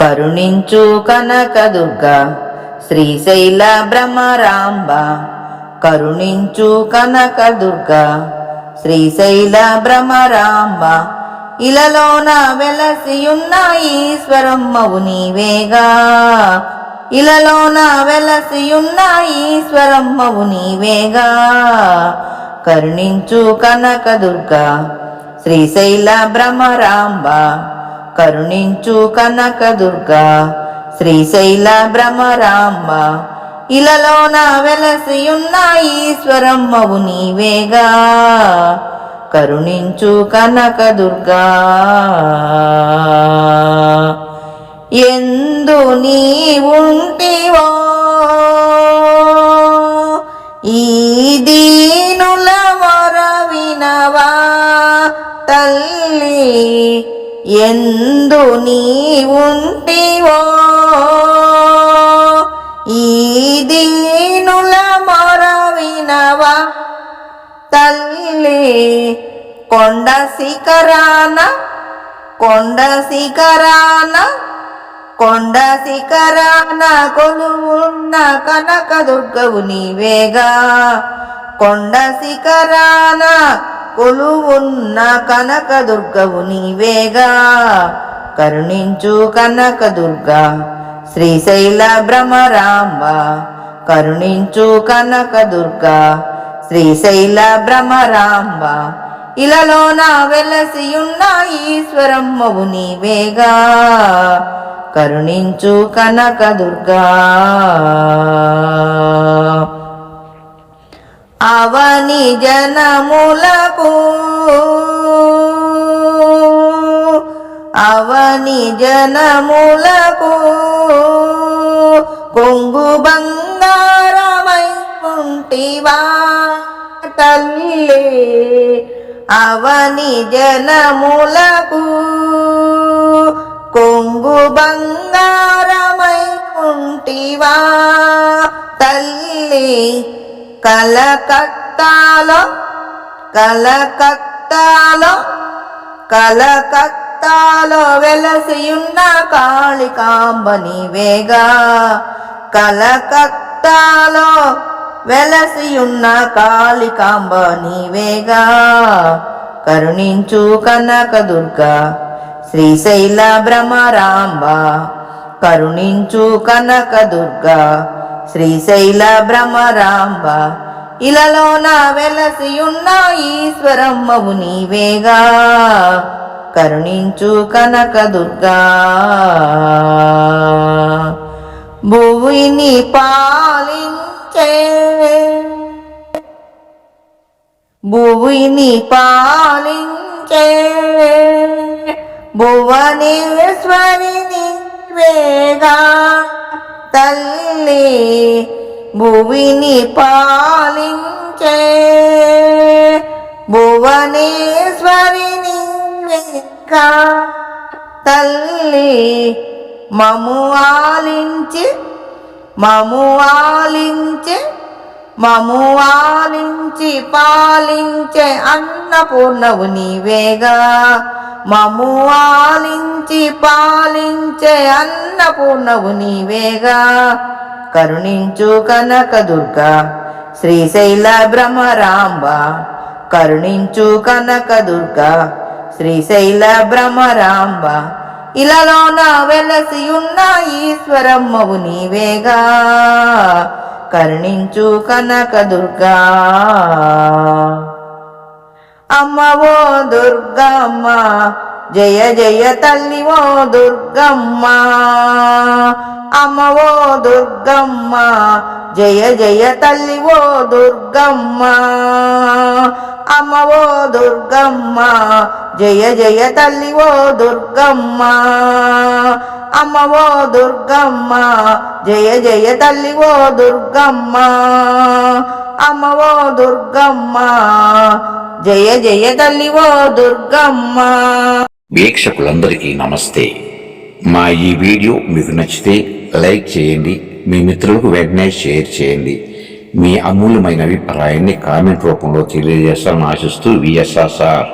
కరుణించు కనకదుర్గ శ్రీశైల బ్రహ్మరాంబ. కరుణించు కనకదుర్గ శ్రీశైల భ్రమరాంబ ఇలలోన వెలసియున్న ఈశ్వరమ్మవు నీవేగా. ఇలలోన వెలసియున్న ఈశ్వరమ్మవు నీవేగా. కరుణించు కనకదుర్గ శ్రీశైల భ్రమరాంబ కరుణించు కనకదుర్గ శ్రీశైల భ్రమరాంబ ఇలలోన వెలసియున్న ఈశ్వరమ్మవు నీవేగా. కరుణించు కనకదుర్గా ఎందు నీ ఎందు నీవుంటివో ఈ దీనుల మొరవినవా తల్లి కొండ శిఖరాన కొండ శిఖరాన కొండ శిఖరాన కొలువున్న కనకదుర్గవు నీవేగా. కొండ శిఖరాన కొలువున్న కనకదుర్గవు నీవేగా. కరుణించు కనకదుర్గా శ్రీశైల భ్రమరాంబ. కరుణించు కనకదుర్గ శ్రీశైల భ్రమరాంబ. ఇలలోన వెలసియున్న ఈశ్వరమ్మవు నీవేగా. కరుణించు కనకదుర్గా. అవని జనములకు అవని జనములకు కొంగు బంగారమై ఉంటివా తల్లి. అవని జనములకు కొంగు బంగారమై ఉంటివా తల్లి. కలకత్తాలో కలకత్తాలో రక్తాలో వెలసియున్న కాళికాంబ నీవేగా కలకత్తాలో వెలసియున్న కాళికాంబ నీవేగా కరుణించు కనక దుర్గ శ్రీశైల భ్రమరాంబ కరుణించు కనక దుర్గ శ్రీశైల భ్రమరాంబ ఇలలోన వెలసియున్న ఈశ్వరమ్మవు నీవేగా కరుణించు కనకదుర్గా భువిని పాలించే భువిని పాలించే భువనేశ్వరిని వేగా తల్లి. భువిని పాలించే భువనేశ్వరిని వేగా తల్లి మము ఆలించి మము ఆలించి మము ఆలించి పాలించే అన్నపూర్ణవు నీవేగా. మము ఆలించి పాలించే అన్నపూర్ణవు నీవేగా. కరుణించు కనకదుర్గ శ్రీశైల భ్రమరాంబ కరుణించు కనక దుర్గా శ్రీశైల భ్రమరాంబ ఇలాలోన వెలసి ఉన్న ఈశ్వరమ్మవు నీవేగా. కరుణించు కనకదుర్గా అమ్మవో దుర్గమ్మ జయ జయ తల్లి ఓ దుర్గమ్మ అమ్మవో దుర్గమ్మ జయ జయ తల్లి ఓ దుర్గమ్మ అమ్మవో దుర్గమ్మ జయ జయ తల్లి ఓ దుర్గమ్మ అమ్మవో దుర్గమ్మ జయ జయ తల్లి ఓ దుర్గమ్మ అమ్మవో దుర్గమ్మ జయ జయ తల్లి ఓ దుర్గమ్మ. వీక్షకులందరికీ నమస్తే. మా ఈ వీడియో మీకు నచ్చితే లైక్ చేయండి మీ మిత్రులకు వెంటనే షేర్ చేయండి. మీ అమూల్యమైన అభిప్రాయాన్ని కామెంట్ రూపంలో తెలియజేస్తారని ఆశిస్తూ విఎస్ఆర్